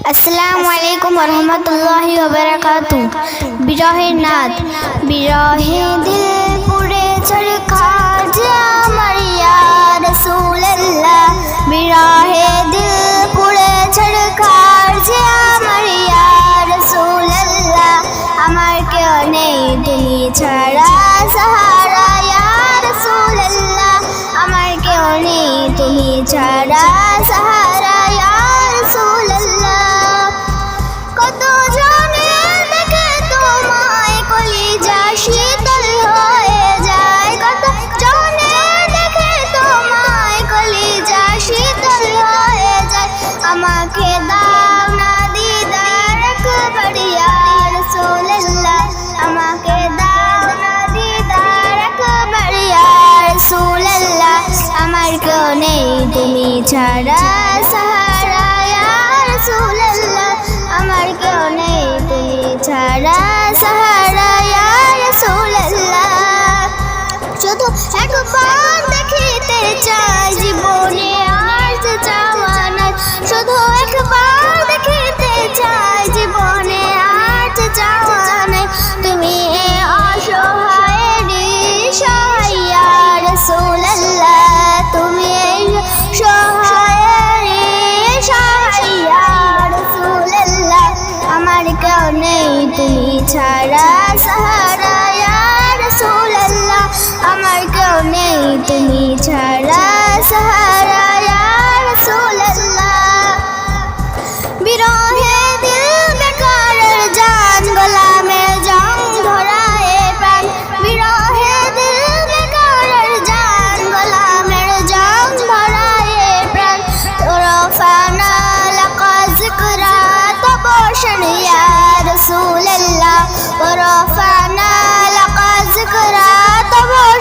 আসসালামু আলাইকুম রহমতুল্লাহি ওবারাকাতু বিরহের নাথ বিরহে আমাকে দাও না দিদার একবার ইয়া রাসূলুল্লাহ আমাকে দাও না দিদার একবার ইয়া রাসূলুল্লাহ আমার কেউ নেই, তুমি ছাড়া ছাড়া সাহারা আমার কেউ নেই তুমি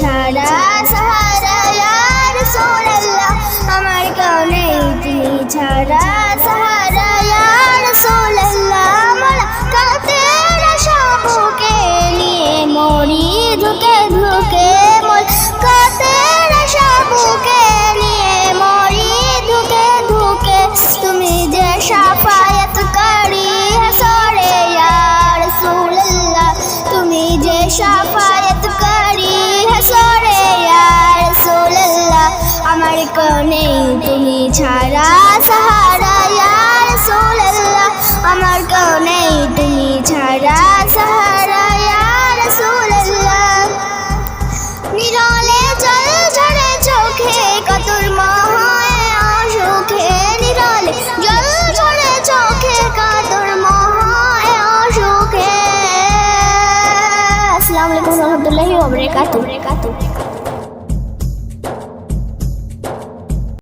ছাড়া সাহারা ইয়া রাসূলুল্লাহ আমার কেউ নেই তুমি ছাড়া সাহারা ইয়া রাসূলুল্লাহ মোলা কাতের সাবুকে নিয়ে মরি ধুকে ধুকে মোল কাতের সাবুকে নিয়ে মরি ধুকে ধুকে তুমি যে সাফায়াত করি হাসরে ইয়া রাসূলুল্লাহ তুমি যে সাফায়াত নেই, তুমি ছাড়া সাহারা ইয়া রাসূলুল্লাহ। আমার কেউ নেই, তুমি ছাড়া সাহারা ইয়া রাসূলুল্লাহ। নিরলে জল ঝরে চোখে কতর মহায় অসুখে। নিরলে জল ঝরে চোখে কতর মহায় অসুখে। আসসালামু আলাইকুম রহমতুল্লাহি ওয়া বারাকাতুহু।